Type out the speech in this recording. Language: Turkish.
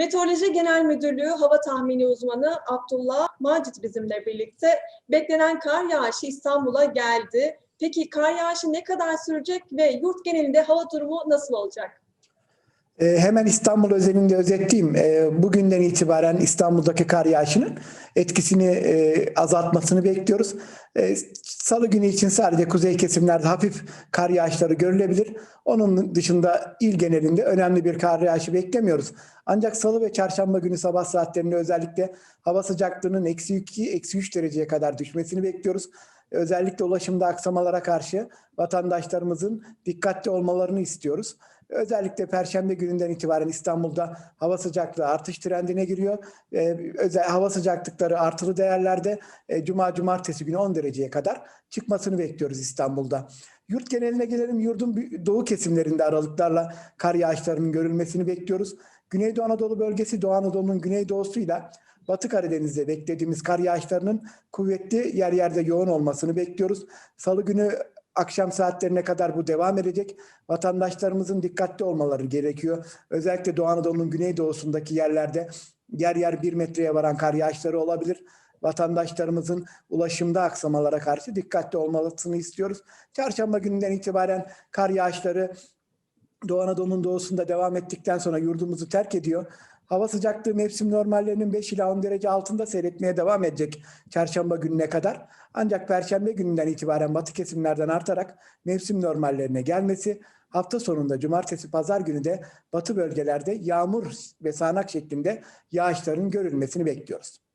Meteoroloji Genel Müdürlüğü Hava Tahmini Uzmanı Abdullah Macit bizimle birlikte. Beklenen kar yağışı İstanbul'a geldi. Peki kar yağışı ne kadar sürecek ve yurt genelinde hava durumu nasıl olacak? Ee, Hemen İstanbul özelinde özetleyeyim. Ee, Bugünden itibaren İstanbul'daki kar yağışının etkisini e, azaltmasını bekliyoruz. Ee, Salı günü için sadece kuzey kesimlerde hafif kar yağışları görülebilir. Onun dışında il genelinde önemli bir kar yağışı beklemiyoruz. Ancak salı ve çarşamba günü sabah saatlerinde özellikle hava sıcaklığının eksi 2, eksi 3 dereceye kadar düşmesini bekliyoruz. Özellikle ulaşımda aksamalara karşı vatandaşlarımızın dikkatli olmalarını istiyoruz. Özellikle Perşembe gününden itibaren İstanbul'da hava sıcaklığı artış trendine giriyor. Ee, özel hava sıcaklıkları artılı değerlerde e, Cuma Cumartesi günü 10 dereceye kadar çıkmasını bekliyoruz İstanbul'da. Yurt geneline gelelim. Yurdun doğu kesimlerinde aralıklarla kar yağışlarının görülmesini bekliyoruz. Güneydoğu Anadolu bölgesi Doğu Anadolu'nun güneydoğusuyla Batı Karadeniz'de beklediğimiz kar yağışlarının kuvvetli yer yerde yoğun olmasını bekliyoruz. Salı günü akşam saatlerine kadar bu devam edecek. Vatandaşlarımızın dikkatli olmaları gerekiyor. Özellikle Doğu Anadolu'nun güneydoğusundaki yerlerde yer yer bir metreye varan kar yağışları olabilir. Vatandaşlarımızın ulaşımda aksamalara karşı dikkatli olmalısını istiyoruz. Çarşamba gününden itibaren kar yağışları Doğu Anadolu'nun doğusunda devam ettikten sonra yurdumuzu terk ediyor. Hava sıcaklığı mevsim normallerinin 5 ila 10 derece altında seyretmeye devam edecek çarşamba gününe kadar. Ancak perşembe gününden itibaren batı kesimlerden artarak mevsim normallerine gelmesi, hafta sonunda cumartesi pazar günü de batı bölgelerde yağmur ve sağanak şeklinde yağışların görülmesini bekliyoruz.